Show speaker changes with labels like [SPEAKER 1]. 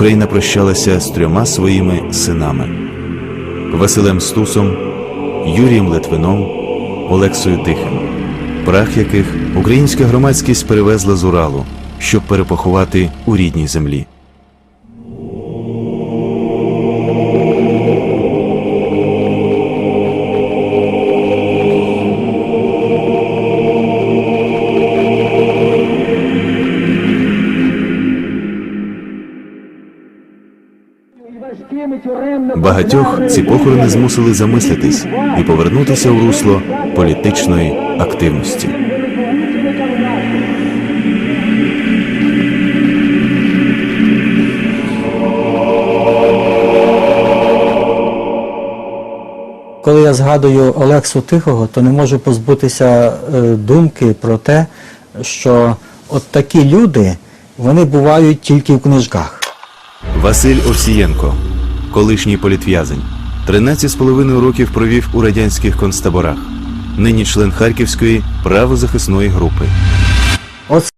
[SPEAKER 1] Україна прощалася з трьома своїми синами: Василем Стусом, Юрієм Литвином, Олексою Тихим, прах яких українська громадськість перевезла з Уралу, щоб перепоховати у рідній землі. Багатьох ці похорони змусили замислитись і повернутися у русло політичної активності.
[SPEAKER 2] Коли я згадую Олексу Тихого, то не можу позбутися е, думки про те, що от такі люди, вони бувають тільки в книжках.
[SPEAKER 1] Василь Овсієнко, колишній політв'язень, 13,5 років провів у радянських концтаборах, нині член Харківської правозахисної групи.